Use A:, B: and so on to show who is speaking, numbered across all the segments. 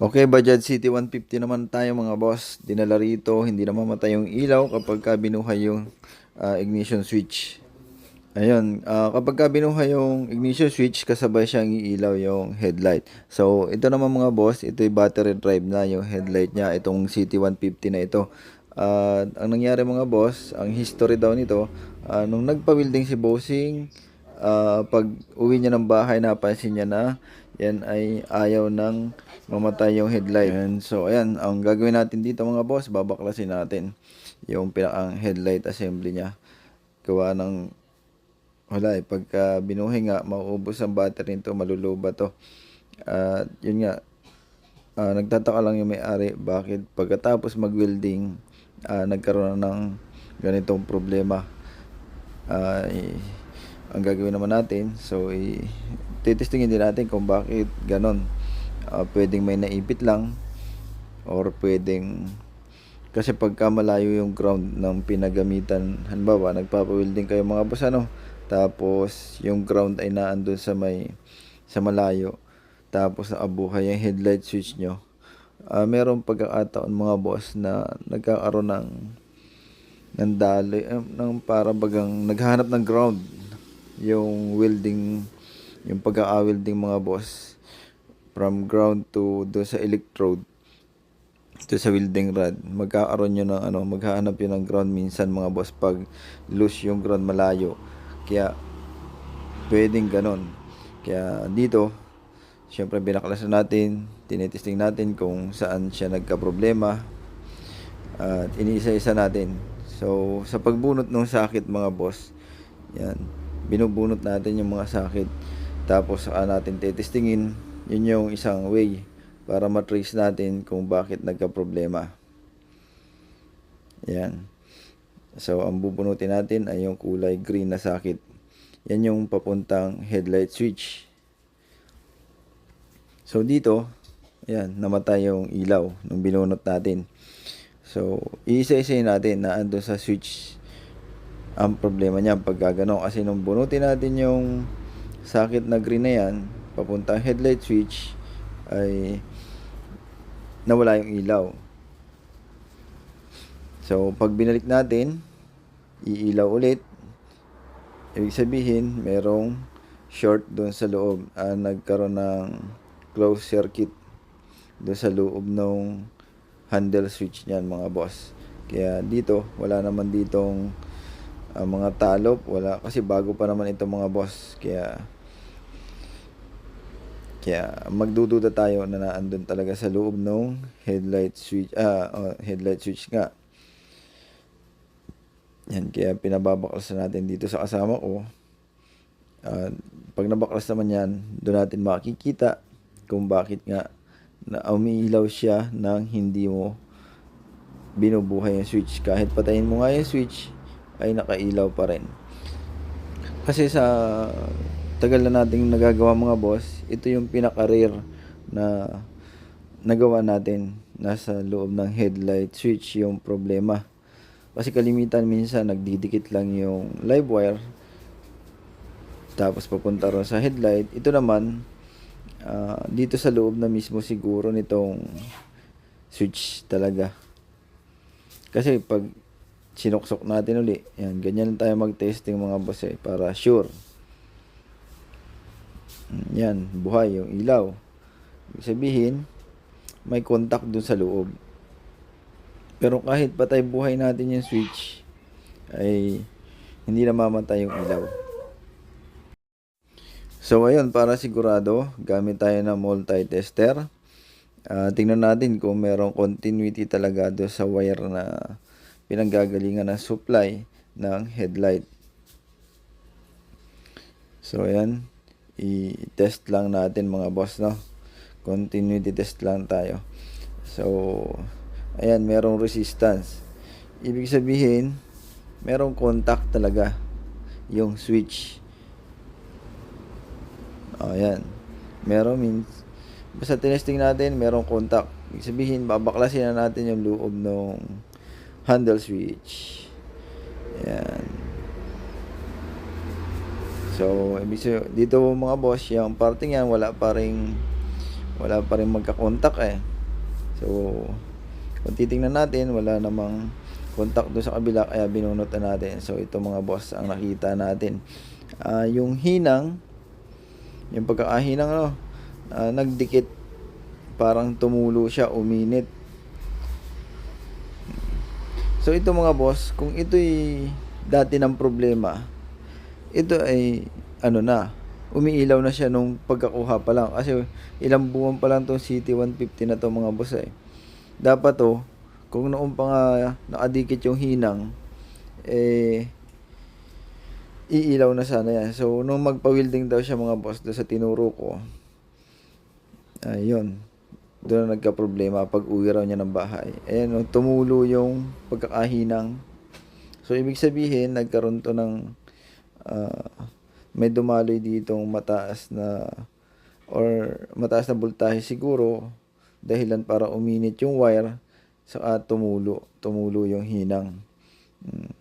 A: Okay, Bajaj City 150 naman tayo mga boss. Dinala rito, hindi na mamatay yung ilaw kapag ka binuhay yung ah, ignition switch. Ayun, ah, kapag ka binuhay yung ignition switch, kasabay siyang iilaw yung headlight. So, ito naman mga boss, ito yung battery drive na yung headlight niya, itong City 150 na ito. At ang nangyari mga boss, ang history daw nito, ah, nung nagpa-welding si Bossing, ah, pag uwi niya ng bahay, napansin niya na yan ay ayaw ng mamatay yung headlight. And so, ayan, ang gagawin natin dito mga boss, babaklasin natin yung pinakang headlight assembly niya. Gawa ng, wala eh, pagka binuhay nga, mauubos ang battery nito, maluluba to. At yun nga, ah, nagtataka lang yung may-ari, bakit pagkatapos mag-welding, ah, nagkaroon ng ganitong problema. Ay, ang gagawin naman natin, so, i- titestingin din natin kung bakit ganon. Ah, pwedeng may naipit lang, or pwedeng, kasi pagka malayo yung ground ng pinagamitan, halimbawa, nagpapa-welding kayo mga boss, ano, tapos, yung ground ay naandun sa may, sa malayo, tapos naabuhay yung headlight switch nyo, ah merong pagkakataon mga boss na nagkakaroon ng ng daloy, eh, ng para bagang naghahanap ng ground. Yung welding yung pagka-welding mga boss from ground to do sa electrode to sa welding rod. Magkakaroon yun ng ano maghahanap yun ng ground minsan mga boss pag loose yung ground malayo. Kaya pwedeng ganon. Kaya dito syempre binaklasan natin tinitesting natin kung saan siya nagka-problema at iniisa-isa natin. So sa pagbunot ng sakit mga boss yan binubunot natin yung mga sakit tapos saka natin tetestingin yun yung isang way para matrace natin kung bakit nagka-problema. Yan. So ang bubunutin natin ay yung kulay green na sakit. Yan yung papuntang headlight switch. So dito ayan namatay yung ilaw nung binunot natin. So iisa-isa natin na ando sa switch ang problema niya pag gagano kasi nung bunutin natin yung sakit na green na yan. Papuntang headlight switch ay nawala yung ilaw. So pag binalik natin iilaw ulit. Ibig sabihin merong short doon sa loob. Ah, nagkaroon ng closed circuit doon sa loob ng handle switch niyan mga boss. Kaya dito wala naman ditong ah, mga talop wala. Kasi bago pa naman ito mga boss. Kaya kaya magdududa tayo na naandun talaga sa loob ng headlight switch ah oh, headlight switch nga. Yan kaya pinababaklasan natin dito sa kasama ko. Ah, pag nabaklas naman yan doon natin makikita kung bakit nga na umiilaw siya nang hindi mo binubuhay yung switch. Kahit patayin mo nga yung switch ay nakailaw pa rin. Kasi sa tagal na nating nagagawa mga boss ito yung pinaka-rare na nagawa natin. Nasa loob ng headlight switch yung problema. Kasi kalimitan minsan nagdidikit lang yung live wire. Tapos papunta ron sa headlight. Ito naman ah, dito sa loob na mismo siguro nitong switch talaga. Kasi pag sinuksok natin uli. Yan ganyan tayo mag-testing mga boss eh para sure. Mm, yan buhay yung ilaw. Ibig sabihin may contact dun sa loob. Pero kahit patay buhay natin yung switch ay hindi na mamatay yung ilaw. So ayun, para sigurado, gamit tayo ng multi-tester. Ah, tingnan natin kung merong continuity talaga do sa wire na pinanggagalingan ng supply ng headlight. So ayan, i-test lang natin mga boss, no? Continuity test lang tayo. So, ayan, merong resistance. Ibig sabihin, merong contact talaga yung switch. Oh, ayan. Meron means, basta tinesting natin, merong contact. Ibig sabihin, babaklasin na natin yung loob ng handle switch. Ayan. So, ibig sabihin, dito mga boss, yung parting yan, wala pa ring, wala pa rin magka-contact eh. So, kung titingnan natin, wala namang contact doon sa kabila kaya binunot na natin. So, ito mga boss ang nakita natin. Ah, yung hinang, yung pagkakahinang ano, ah, nagdikit parang tumulo siya, uminit. So ito mga boss, kung ito'y dati ng problema, ito ay ano na, umiilaw na siya nung pagkakuha pa lang. Kasi ilang buwan pa lang tong CT150 na to mga boss eh. Dapat to, kung noong pa nga nakadikit yung hinang, eh, iilaw na sana yan. So, nung magpa-welding daw siya mga boss doon sa tinuro ko, ayun, doon na nagka-problema pag uwi raw niya ng bahay. Ayan, tumulo yung pagkakahinang. So, ibig sabihin, nagkaroon to ng ah, may dumaloy ditong mataas na or mataas na voltahe siguro dahilan para uminit yung wire saka tumulo tumulo yung hinang Mm.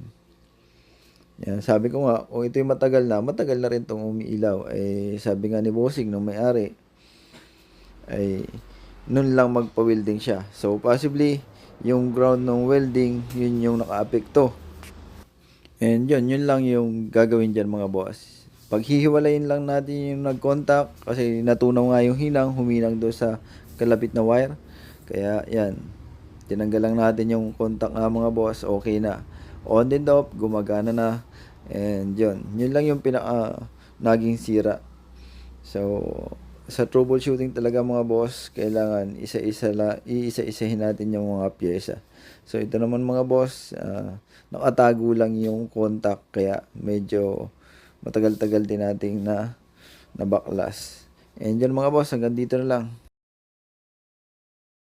A: yan sabi ko nga kung ito'y matagal na matagal na rin tong umiilaw eh sabi nga ni Bossing nung may-ari ay nun lang magpa-welding siya. So, possibly, yung ground ng welding, yun yung naka-apekto. And yun, yun lang yung gagawin dyan mga boss. Paghihiwalayin lang natin yung nag-contact kasi natunaw nga yung hinang, huminang doon sa kalapit na wire. Kaya yan, tinanggal lang natin yung contact nga mga boss, okay na. On and off, gumagana na. And yun, yun lang yung pinaka naging sira. So, sa troubleshooting talaga mga boss, kailangan isa-isa la, iisa-isahin natin yung mga pyesa. So ito naman mga boss, ah, nakatago lang yung contact kaya medyo matagal-tagal din nating na nabaklas. And yun mga boss, hanggang dito na lang.